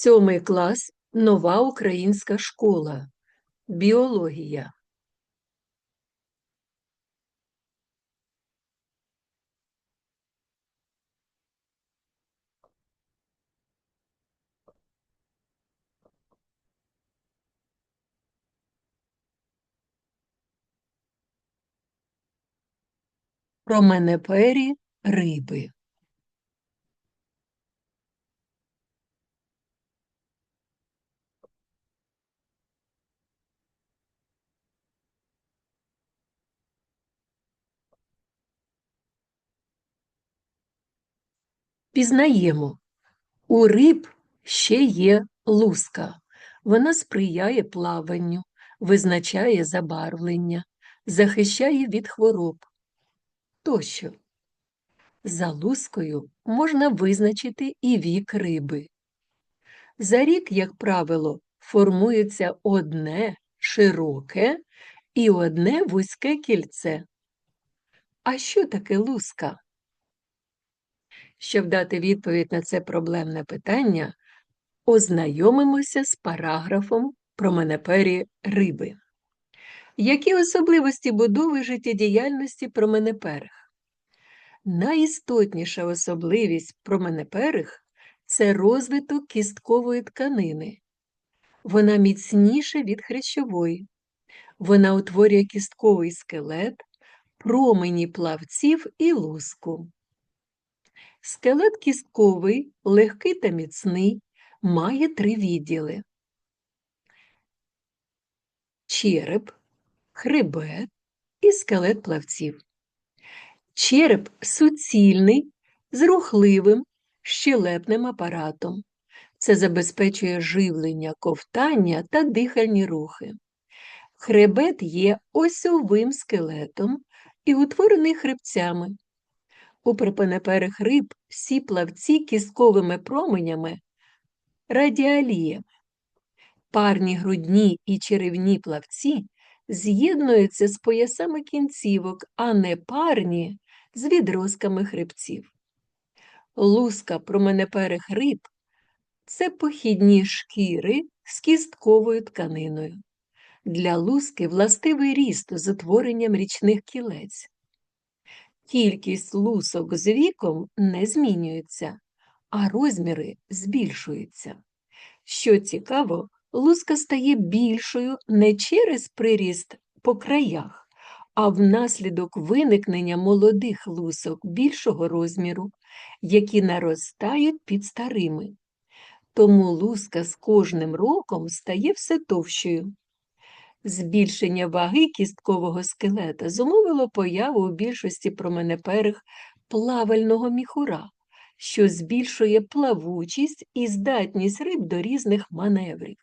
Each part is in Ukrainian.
Сьомий клас Нова українська школа. Біологія. Променепері риби. Пізнаємо, у риб ще є луска. Вона сприяє плаванню, визначає забарвлення, захищає від хвороб. Тощо. За лускою можна визначити і вік риби. За рік, як правило, формується одне широке і одне вузьке кільце. А що таке луска? Щоб дати відповідь на це проблемне питання, ознайомимося з параграфом про менепері риби. Які особливості будови життєдіяльності променеперих? Найістотніша особливість променеперих це розвиток кісткової тканини. Вона міцніша від хрящової. Вона утворює кістковий скелет, промені плавців і луску. Скелет кістковий, легкий та міцний, має три відділи: череп, хребет і скелет плавців. Череп суцільний, з рухливим, щелепним апаратом. Це забезпечує живлення, ковтання та дихальні рухи. Хребет є осьовим скелетом і утворений хребцями. У припенеперих риб всі плавці кістковими променями радіаліями. Парні грудні і черевні плавці з'єднуються з поясами кінцівок, а не парні з відрозками хребців. Луска променеперих риб це похідні шкіри з кістковою тканиною. Для луски властивий ріст з утворенням річних кілець. Кількість лусок з віком не змінюється, а розміри збільшуються. Що цікаво, луска стає більшою не через приріст по краях, а внаслідок виникнення молодих лусок більшого розміру, які наростають під старими. Тому луска з кожним роком стає все товщою. Збільшення ваги кісткового скелета зумовило появу у більшості променеперих плавального міхура, що збільшує плавучість і здатність риб до різних маневрів.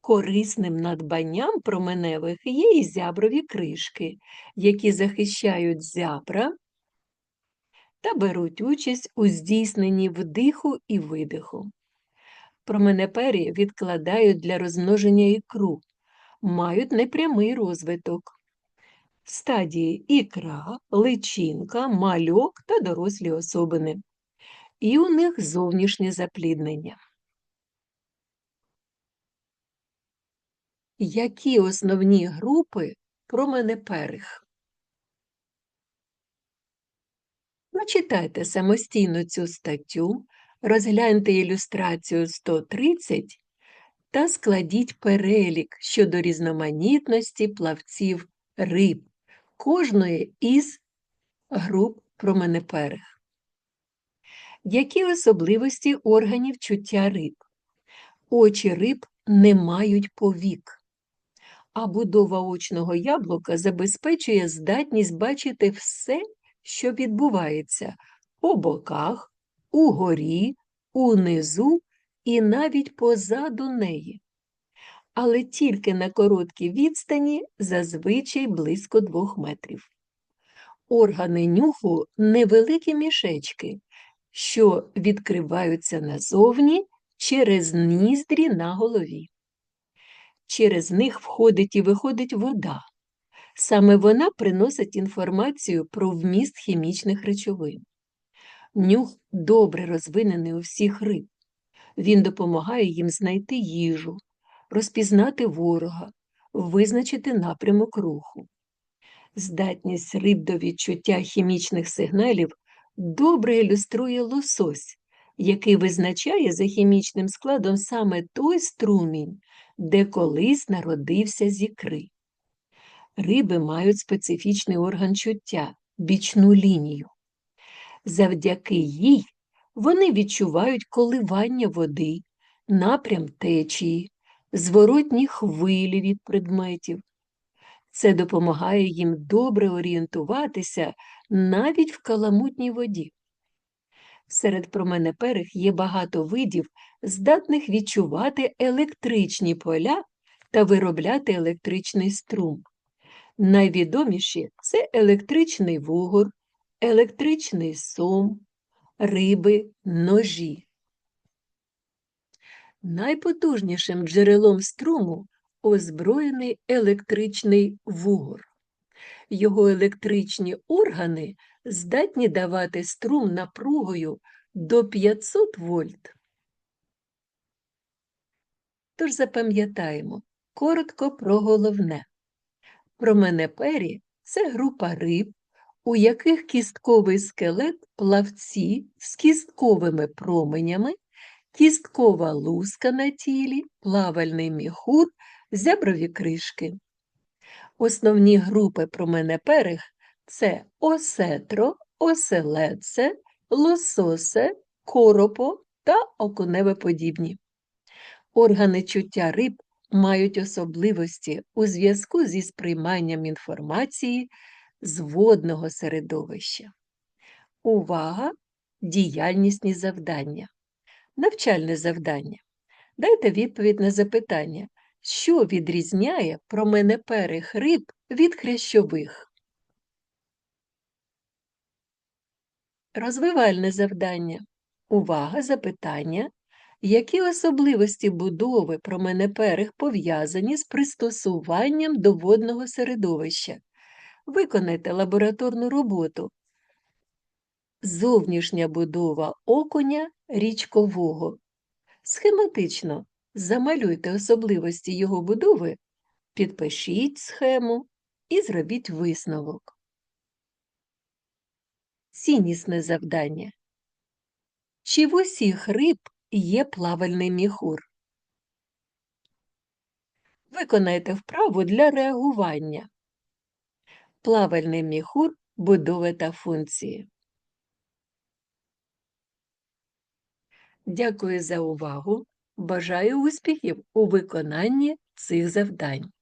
Корисним надбанням променевих є і зяброві кришки, які захищають зябра та беруть участь у здійсненні вдиху і видиху. Променепері відкладають для розмноження ікру, мають непрямий розвиток. Стадії ікра, личинка, мальок та дорослі особини. І у них зовнішнє запліднення. Які основні групи променеперих? Прочитайте самостійно цю статтю, розгляньте ілюстрацію 130 та складіть перелік щодо різноманітності плавців риб, кожної із груп променеперих. Які особливості органів чуття риб? Очі риб не мають повік, а будова очного яблука забезпечує здатність бачити все, що відбувається по боках, угорі, унизу і навіть позаду неї. Але тільки на короткій відстані зазвичай близько двох метрів. Органи нюху невеликі мішечки, що відкриваються назовні через ніздрі на голові. Через них входить і виходить вода. Саме вона приносить інформацію про вміст хімічних речовин. Нюх добре розвинений у всіх риб, Він допомагає їм знайти їжу, розпізнати ворога, визначити напрямок руху. Здатність риб до відчуття хімічних сигналів добре ілюструє лосось, який визначає за хімічним складом саме той струмінь, де колись народився з ікри. Риби мають специфічний орган чуття бічну лінію. Завдяки їй вони відчувають коливання води, напрям течії, зворотні хвилі від предметів. Це допомагає їм добре орієнтуватися навіть в каламутній воді. Серед променеперих є багато видів, здатних відчувати електричні поля та виробляти електричний струм. Найвідоміші це електричний вугор, електричний сом, риби, ножі. Найпотужнішим джерелом струму озброєний електричний вугор. Його електричні органи здатні давати струм напругою до 500 вольт. Тож запам'ятаємо коротко про головне. Променепері – це група риб, у яких кістковий скелет плавці з кістковими променями, кісткова луска на тілі, плавальний міхур, зяброві кришки. Основні групи променеперих це осетро, оселедце, лососе, коропо та окуневеподібні. Органи чуття риб мають особливості у зв'язку зі сприйманням інформації з водного середовища. Увага! Діяльнісні завдання. Навчальне завдання. Дайте відповідь на запитання, що відрізняє променеперих риб від хрящових. Розвивальне завдання. Увага, запитання. Які особливості будови променеперих пов'язані з пристосуванням до водного середовища? Виконайте лабораторну роботу. Зовнішня будова окуня річкового. Схематично замалюйте особливості його будови, підпишіть схему і зробіть висновок. Ціннісне завдання. Чи в усіх риб є плавальний міхур? Виконайте вправу для реагування. Плавальний міхур будови та функції. Дякую за увагу. Бажаю успіхів у виконанні цих завдань.